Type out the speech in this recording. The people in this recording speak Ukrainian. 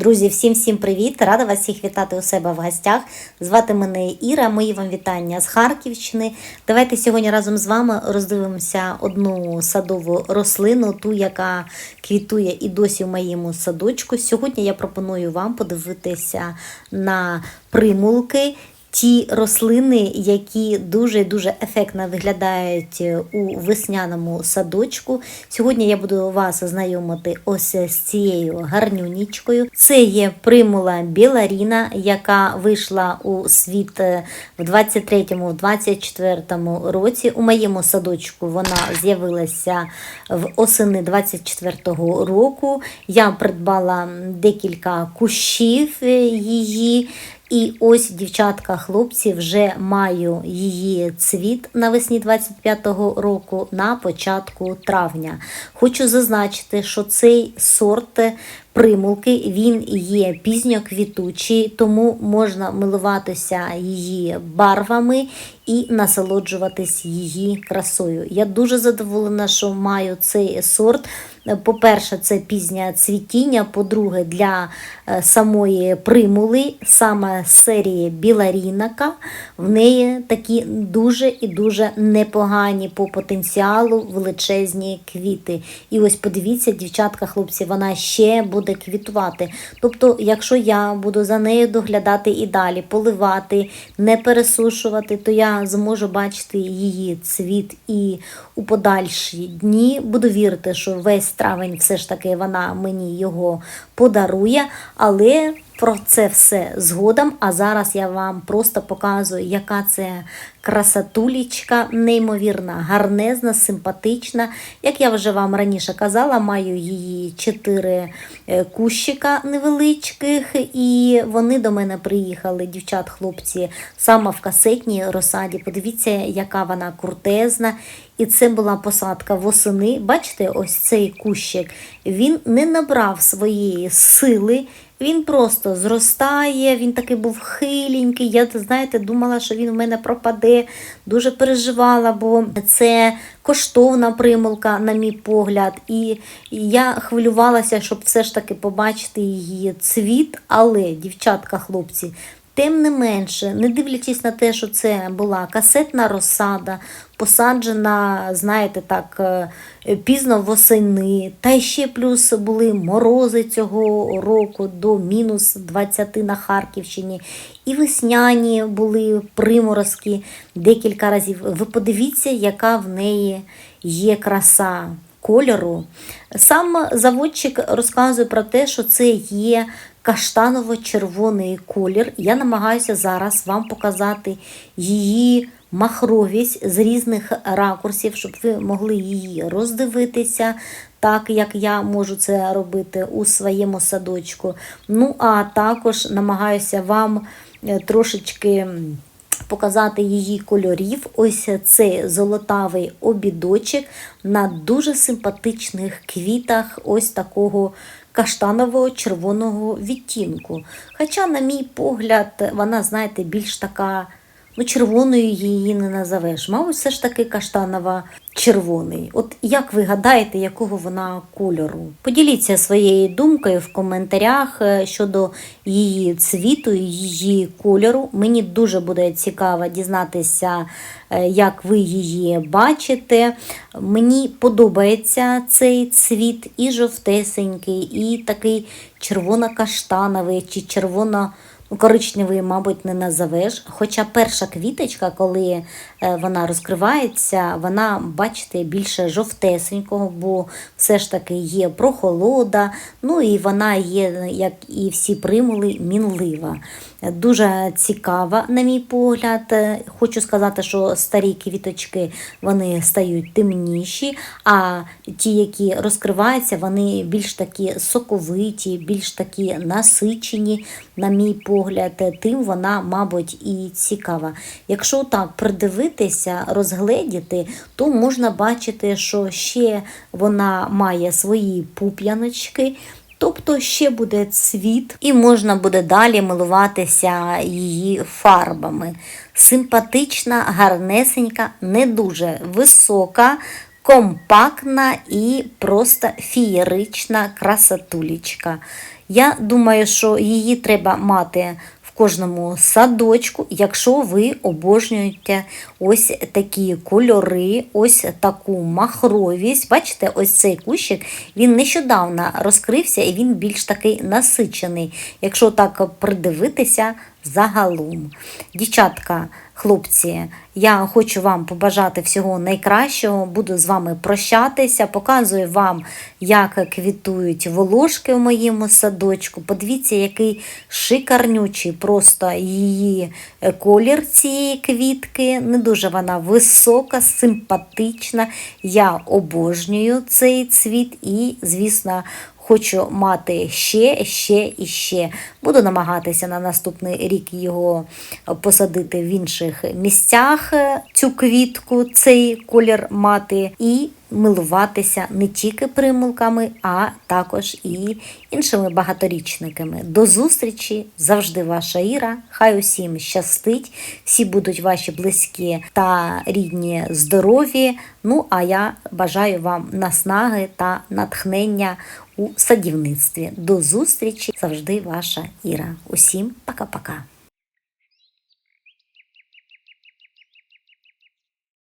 Друзі, всім всім привіт! Рада вас всіх вітати у себе в гостях. Звати мене Іра. Мої вам вітання з Харківщини. Давайте сьогодні разом з вами роздивимося одну садову рослину, ту, яка квітує і досі в моєму садочку. Сьогодні я пропоную вам подивитися на примулки. Ті рослини, які дуже дуже ефектно виглядають у весняному садочку. Сьогодні я буду вас знайомити ось з цією гарнюнічкою. Це є примула Біларіна, яка вийшла у світ в 23-24 році. У моєму садочку вона з'явилася в осени 24-го року. Я придбала декілька кущів її. І ось, дівчатка, хлопці, вже маю її цвіт навесні 25-го року на початку травня. Хочу зазначити, що цей сорт примулки він є пізньоквітучий, тому можна милуватися її барвами і насолоджуватись її красою. Я дуже задоволена, що маю цей сорт. По-перше, це пізнє цвітіння. По-друге, для е, самої примули, саме серії Біларінака, в неї такі дуже і дуже непогані по потенціалу величезні квіти. І ось подивіться, дівчатка, хлопці, вона ще буде квітувати. Тобто, якщо я буду за нею доглядати і далі, поливати, не пересушувати, то я зможу бачити її цвіт і у подальші дні. Буду вірити, що весь травень все ж таки вона мені його подарує, але про це все згодом. А зараз я вам просто показую, яка це красотулічка, неймовірна, гарнезна, симпатична. Як я вже вам раніше казала, маю її чотири е, кущика невеличких, і вони до мене приїхали, дівчат-хлопці, саме в касетній розсаді. Подивіться, яка вона крутезна. І це була посадка восени. Бачите, ось цей кущик. Він не набрав своєї сили. Він просто зростає, він такий був хиленький. Я, знаєте, думала, що він у мене пропаде. Дуже переживала, бо це коштовна примулка, на мій погляд. І я хвилювалася, щоб все ж таки побачити її цвіт. Але, дівчатка, хлопці, Тим не менше, не дивлячись на те, що це була касетна розсада, посаджена, знаєте, так, е, пізно восени, та ще плюс були морози цього року до мінус 20 на Харківщині. І весняні були приморозки декілька разів. Ви подивіться, яка в неї є краса. Кольору. Сам заводчик розказує про те, що це є каштаново-червоний колір. Я намагаюся зараз вам показати її махровість з різних ракурсів, щоб ви могли її роздивитися, так як я можу це робити у своєму садочку. Ну, а також намагаюся вам е, трошечки. Показати її кольорів. Ось цей золотавий обідочок на дуже симпатичних квітах, ось такого каштанового червоного відтінку. Хоча, на мій погляд, вона, знаєте, більш така, ну, червоною її не назовеш. Мабуть, все ж таки каштанова червоний. От як ви гадаєте, якого вона кольору? Поділіться своєю думкою в коментарях е, щодо її цвіту, її кольору. Мені дуже буде цікаво дізнатися, е, як ви її бачите. Мені подобається цей цвіт і жовтесенький, і такий червоно-каштановий чи червоно коричневий, мабуть, не назовеш. Хоча перша квіточка, коли е, вона розкривається, вона, бачите, більше жовтесенького, бо все ж таки є прохолода, ну і вона є, як і всі примули, мінлива. Дуже цікава, на мій погляд. Хочу сказати, що старі квіточки вони стають темніші, а ті, які розкриваються, вони більш такі соковиті, більш такі насичені, на мій погляд, тим вона, мабуть, і цікава. Якщо так придивитися, розгледіти, то можна бачити, що ще вона має свої пуп'яночки. Тобто ще буде цвіт, і можна буде далі милуватися її фарбами. Симпатична, гарнесенька, не дуже висока, компактна і просто фієрична красотулечка. Я думаю, що її треба мати в кожному садочку, якщо ви обожнюєте ось такі кольори, ось таку махровість. Бачите, ось цей кущик він нещодавно розкрився і він більш такий насичений, якщо так придивитися загалом. Дівчатка, хлопці, я хочу вам побажати всього найкращого. Буду з вами прощатися, показую вам, як квітують волошки в моєму садочку. Подивіться, який шикарнючий просто її колір цієї квітки. Не дуже вона висока, симпатична. Я обожнюю цей цвіт і, звісно, Хочу мати ще, ще і ще. Буду намагатися на наступний рік його посадити в інших місцях, цю квітку, цей колір мати, і милуватися не тільки примулками, а також і іншими багаторічниками. До зустрічі! Завжди ваша Іра. Хай усім щастить, всі будуть ваші близькі та рідні здорові. Ну, а я бажаю вам наснаги та натхнення у садівництві. До зустрічі! Завжди ваша Іра. Усім пока-пока.